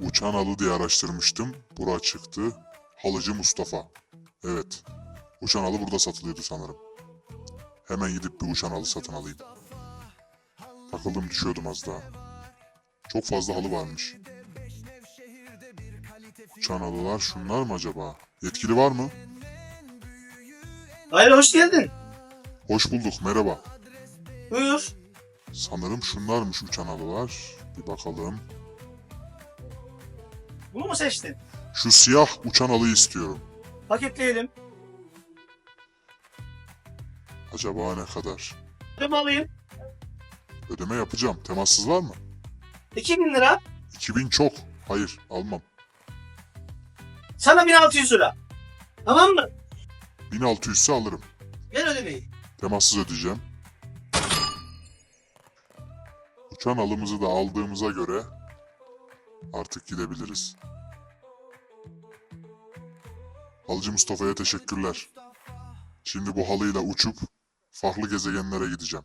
Uçan halı diye araştırmıştım. Bura çıktı. Halıcı Mustafa. Evet. Uçan halı burada satılıyordu sanırım. Hemen gidip bir uçan halı satın alayım. Takıldım düşüyordum az daha. Çok fazla halı varmış. Uçan halılar şunlar mı acaba? Yetkili var mı? Hayır hoş geldin. Hoş bulduk merhaba. Buyur. Sanırım şunlarmış uçan halılar. Bir bakalım. Bunu mu seçtin? Şu siyah uçan halıyı istiyorum. Paketleyelim. Acaba ne kadar? Ödeme alayım. Ödeme yapacağım. Temassız var mı? 2000 lira. 2000 çok. Hayır almam. Sana 1600 lira. Tamam mı? 1600 ise alırım. Ver ödemeyi. Temassız ödeyeceğim. Uçan halımızı da aldığımıza göre artık gidebiliriz. Halıcı Mustafa'ya teşekkürler. Şimdi bu halıyla uçup farklı gezegenlere gideceğim.